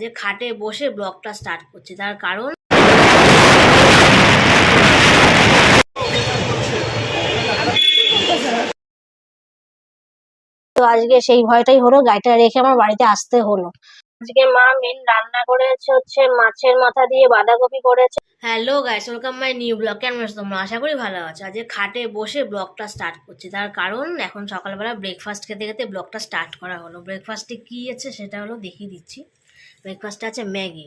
আজকে খাটে বসে ব্লগটা স্টার্ট করছি তার কারণ তো আজকে সেই ভয়টাই হলো গাড়িটা রেখে আমার বাড়িতে আসতে হলো। আজকে মা মেন রান্না করেছে হচ্ছে মাছের মাথা দিয়ে বাঁধাকপি করেছে। Hello guys welcome my new blog কেমন আছো তোমরা? আশা করি ভালো আছো। আজকে খাটে বসে ব্লগটা স্টার্ট করছি তার কারণ এখন সকালবেলা ব্রেকফাস্ট খেতে খেতে ব্লগটা স্টার্ট করা হলো। ব্রেকফাস্টে কি আছে সেটা হলো দেখিয়ে দিচ্ছি। ব্রেকফাস্টে আছে ম্যাগি।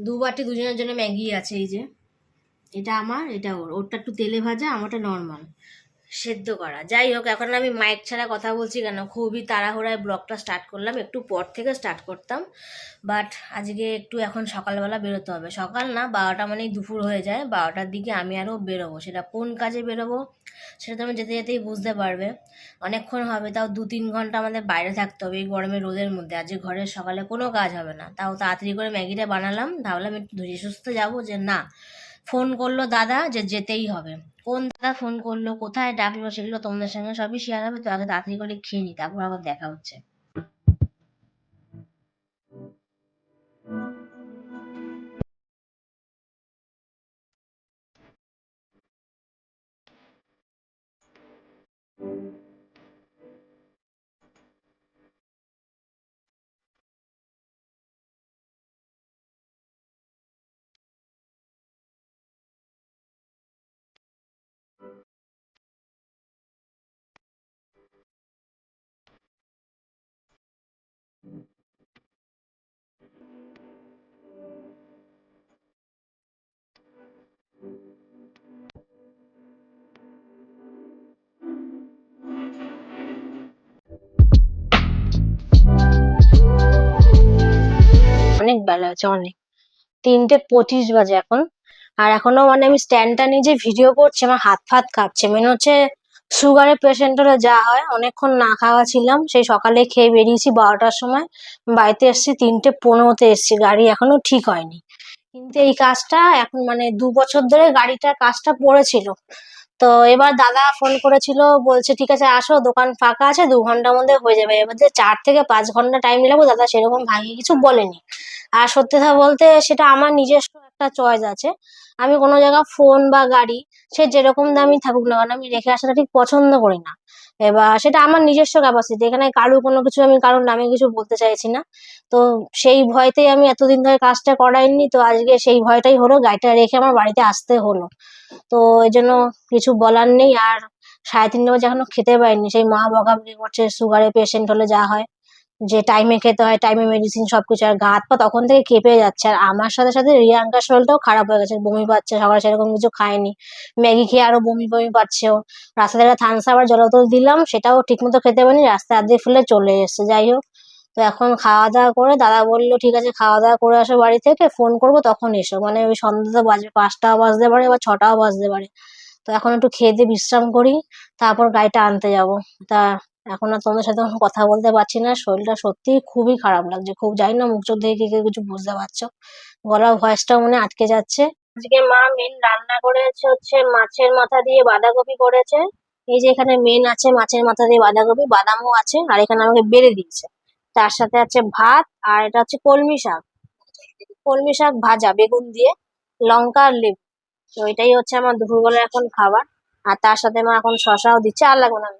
দু বাটি দুজনের জন্য ম্যাগি আছে এই যে। এটা আমার, এটা ওর। ওরটা একটু তেলে ভাজা, আমারটা নর্মাল সেদ্ধ করা। যাই হোক, এখন আমি মাইক ছাড়া কথা বলছি কেন? খুবই তাড়াহুড়ায় ব্লগটা স্টার্ট করলাম। একটু পর থেকে স্টার্ট করতাম। বাট আজকে একটু এখন সকালবেলা বেরোতে হবে। সকাল না, বারোটা মানেই দুপুর হয়ে যায়। বারোটার দিকে আমি আরও বেরোবো। সেটা কোন কাজে বেরোবো? সেটা তুমি যেতে যেতেই বুঝতে পারবে। অনেকক্ষণ হবে, তাও দু তিন ঘণ্টা আমাদের বাইরে থাকতে হবে এই গরমে রোদের মধ্যে। আজকে ঘরের সকালে কোনো কাজ হবে না। তাও তাড়াতাড়ি করে ম্যাগিটা বানালাম, ভাবলাম একটু ধীরে সুস্থ যাব যে না, ফোন করল দাদা যে যেতেই হবে। কোন দাদা ফোন করল, কোথায় ডাকলো সেগুলো তোমাদের সঙ্গে সবই শেয়ার হবে, তো আগে তাড়াতাড়ি করে খেয়ে নি, তারপর আবার দেখা হচ্ছে। বেলা আছে অনেক। তিনটে পঁচিশ বাজে এখন। আর এখনও মানে আমি স্ট্যান্ডটা নিয়ে যে ভিডিও করছি, আমার হাত ফাত কাঁপছে। মেন হচ্ছে সুগারের পেশেন্ট হলে যা হয়, অনেকক্ষণ না খাওয়া ছিলাম। সেই সকালে খেয়ে বেরিয়েছি বারোটার সময়। বাড়িতে এসেছি, তিনটে পনেরোতে এসেছি। গাড়ি এখনও ঠিক হয়নি। কিন্তু এই কাজটা এখন মানে দু বছর ধরে গাড়িটার কাজটা পড়েছিল। তো এবার দাদা ফোন করেছিল, বলছে, ঠিক আছে, আসো, দোকান ফাঁকা আছে, দু ঘণ্টার মধ্যে হয়ে যাবে। এবার যে চার থেকে পাঁচ ঘণ্টা টাইম লাগবে দাদা সেরকম ভাঙিয়ে কিছু বলেনি। আর সত্যি কথা বলতে সেটা আমার নিজস্ব একটা চয়েস আছে। আমি কোনো জায়গা ফোন বা গাড়ি সে যেরকম দামি থাকুক না কেন, আমি রেখে আসাটা ঠিক পছন্দ করি না। এবার সেটা আমার নিজস্ব ক্যাপাসিটি এখানে কারও কোনো কিছু আমি কারোর নামে কিছু বলতে চাইছি না। তো সেই ভয়তেই আমি এতদিন ধরে কাজটা করাইনি, তো আজকে সেই ভয়টাই হলো গাড়িটা রেখে আমার বাড়িতে আসতে হলো। তো এই জন্য কিছু বলার নেই, আর সাড়ে তিনটে বাজে এখনও খেতে পারিনি সেই মা বকাবকি করছে সুগারের পেশেন্ট হলে যা হয়। যে টাইমে খেতে হয় টাইমে মেডিসিন সবকিছু আর গা হাত পা তখন থেকে কেঁপে যাচ্ছে। আর আমার সাথে সাথে রিয়াঙ্কার শরীরটাও খারাপ হয়ে গেছে, বমি পাচ্ছে, সকালে সেরকম কিছু খায়নি। ম্যাগি খেয়ে আরও বমি বমি পাচ্ছে ও। রাস্তা থেকে থানসা আবার জলতল দিলাম, সেটাও ঠিকমতো খেতে পারিনি, রাস্তায় আর্ধেক ফেলে চলে এসছে, যাই হোক। তো এখন খাওয়া দাওয়া করে দাদা বলল, ঠিক আছে, খাওয়া দাওয়া করে আসো বাড়ি থেকে ফোন করব, তখন এসো। মানে ওই সন্ধ্যা তো বাজবে পাঁচটাও বাজতে পারে বা ছটাও বাজতে পারে। তো এখন একটু খেয়ে দিয়ে বিশ্রাম করি, তারপর গাড়িটা আনতে যাব। তা এখন আর তোমাদের সাথে কথা বলতে পারছি না। শরীরটা সত্যিই খুবই খারাপ লাগছে। খুব জানি না, মুখ চোখ দেখে কি কিছু বুঝতে পারছ? গলার ভয়েসটাও মনে আটকে যাচ্ছে। আজকে মা মেন রান্না করেছে হচ্ছে মাছের মাথা দিয়ে বাঁধাকপি করেছে। এই যে এখানে মেন আছে মাছের মাথা দিয়ে বাঁধাকপি, বাদামও আছে আর এখানে আমাকে বেড়ে দিয়েছে। তার সাথে আছে ভাত আর এটা হচ্ছে কলমি শাক। কলমি শাক ভাজা, বেগুন দিয়ে, লঙ্কা আর লেবু। তো এটাই হচ্ছে আমার দুপুরবেলা এখন খাবার। আর তার সাথে মা এখন শশাও দিচ্ছে, আর লাগবে না।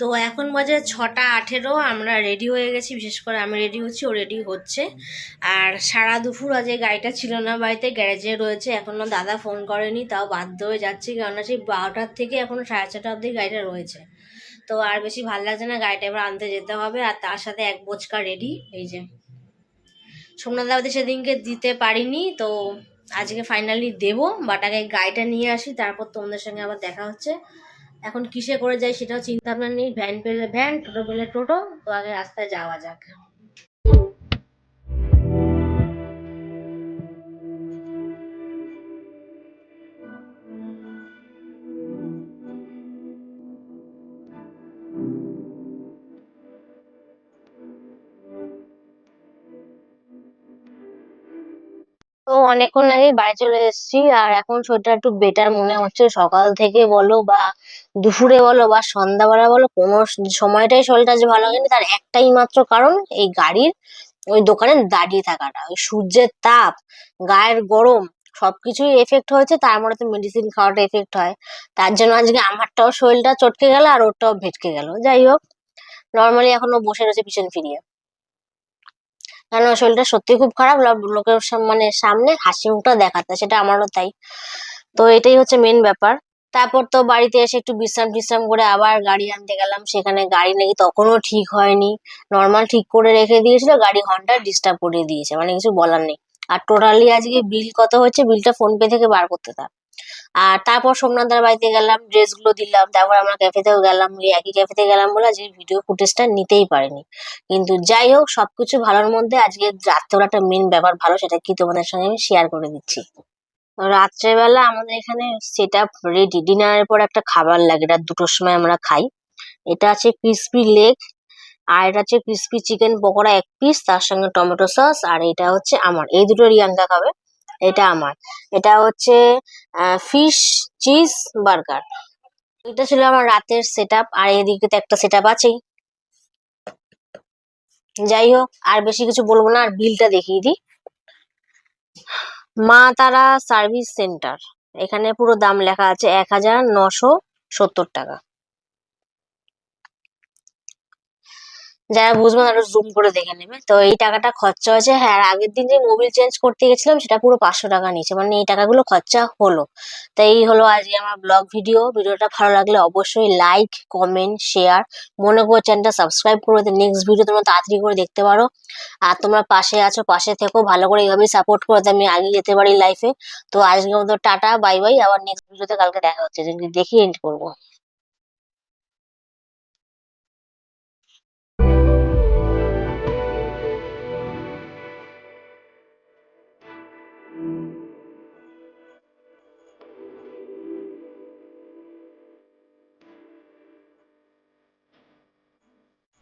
তো এখন বাজে ছটা আঠেরো, আমরা রেডি হয়ে গেছি, বিশেষ করে আমি রেডি হচ্ছি, ও রেডি হচ্ছে। আর সারা দুপুর আজকে গাড়িটা ছিল না, বাড়িতে গ্যারেজে রয়েছে, এখনও দাদা ফোন করেনি, তাও বাধ্য হয়ে যাচ্ছি কেননা সেই বারোটার থেকে এখন সাড়ে ছটা অবধি গাড়িটা রয়েছে। তো আর বেশি ভালো লাগছে না, গাড়িটা এবার আনতে যেতে হবে, আর তার সাথে এক বোচকা রেডি এই যে। সোমনাথ দাবাতে সেদিনকে দিতে পারিনি, তো আজকে ফাইনালি দেবো বাট আগে গাড়িটা নিয়ে আসি, তারপর তোমাদের সঙ্গে আবার দেখা হচ্ছে। এখন কিসে করে যায় সেটাও চিন্তা ভাবনা নেই। ভ্যান পেলে ভ্যান টোটো পেলে টোটো তো আগে রাস্তায় যাওয়া যাক। তো অনেকক্ষণ আগে বাড়ি চলে এসেছি। আর এখন শরীরটা একটু বেটার মনে হচ্ছে। সকাল থেকে বলো বা দুপুরে বলো বা সন্ধ্যাবেলা বলো, কোনো সময়টাই শরীরটা যে ভালো লাগেনি তার একটাই মাত্র কারণ, এই গাড়ির ওই দোকানে দাঁড়িয়ে থাকাটা। ওই সূর্যের তাপ, গায়ের গরম, সবকিছুই এফেক্ট হয়েছে। তার মধ্যে তো মেডিসিন খাওয়াটা এফেক্ট হয়। তার জন্য আজকে আমারটাও শরীরটা চটকে গেল আর ওরটাও ভেটকে গেল। যাই হোক নর্মালি এখনও বসে রয়েছে পিছন ফিরিয়ে। কেন শরীরটা সত্যি খুব খারাপ? লোকের মানে সামনে হাসি মুখটা দেখাতে সেটা আমারও তাই। তো এটাই হচ্ছে মেন ব্যাপার। তারপর তো বাড়িতে এসে একটু বিশ্রাম টিশ্রাম করে আবার গাড়ি আনতে গেলাম। সেখানে গাড়ি নাকি তখনও ঠিক হয়নি। নর্মাল ঠিক করে রেখে দিয়েছিল, গাড়ি ঘণ্টা ডিস্টার্ব করে দিয়েছে। মানে কিছু বলার নেই। আর টোটালি আজকে বিল কত হচ্ছে? বিলটা ফোন পে থেকে বার করতে থাক। আর তারপর সোমনাথদার বাড়িতে গেলাম ড্রেসগুলো দিলাম, তারপর আমরা ক্যাফেতেও গেলাম, ওই একই ক্যাফেতে গেলাম বলে আজকে ভিডিও ফুটেজটা নিতেই পারিনি। কিন্তু যাই হোক, সবকিছু ভালোর মধ্যে আজকে রাত্রেবেলাটা মেন ব্যাপার ভালো, সেটা কি তোমাদের সঙ্গে আমি শেয়ার করে দিচ্ছি। রাত্রেবেলা আমাদের এখানে সেট আপ রেডি ডিনারের পর একটা খাবার লাগে, এটা দুটোর সময় আমরা খাই। এটা আছে ক্রিসপি লেগ আর এটা হচ্ছে ক্রিসপি চিকেন পকোড়া এক পিস তার সঙ্গে টমেটো সস আর এটা হচ্ছে আমার, এই দুটো রিয়াঙ্কা খাবে। এটা আমার। এটা হচ্ছে ফিশ চিজ বার্গার এটা ছিল আমার রাতের সেট আর এদিকে তো একটা সেট আছেই। যাই হোক, আর বেশি কিছু বলব না, আর বিলটা দেখিয়ে দিই। মা তারা সার্ভিস সেন্টার এখানে পুরো দাম লেখা আছে এক হাজার নশো সত্তর টাকা। যারা বুঝবে তারা জুম করে দেখে নেবে। তো এই টাকাটা খরচা হয়েছে হ্যাঁ আগের দিন যে মোবিল চেঞ্জ করতে গেছিলাম, সেটা পুরো পাঁচশো টাকা নিয়েছে। মানে এই টাকাগুলো খরচা হলো। তাই এই হলো আজকে আমার ব্লগ ভিডিও ভিডিওটা ভালো লাগলে অবশ্যই লাইক কমেন্ট শেয়ার মনে করে চ্যানেলটা সাবস্ক্রাইব করে নেক্সট ভিডিও তোমরা তাড়াতাড়ি করে দেখতে পারো। আর তোমরা পাশে আছো, পাশে থেকো। ভালো করে এইভাবেই সাপোর্ট করো আমি এগিয়ে যেতে পারি লাইফে তো আজকের মতো টাটা বাই বাই আবার নেক্সট ভিডিওতে কালকে দেখা হচ্ছে। দেখি এন্ড করব।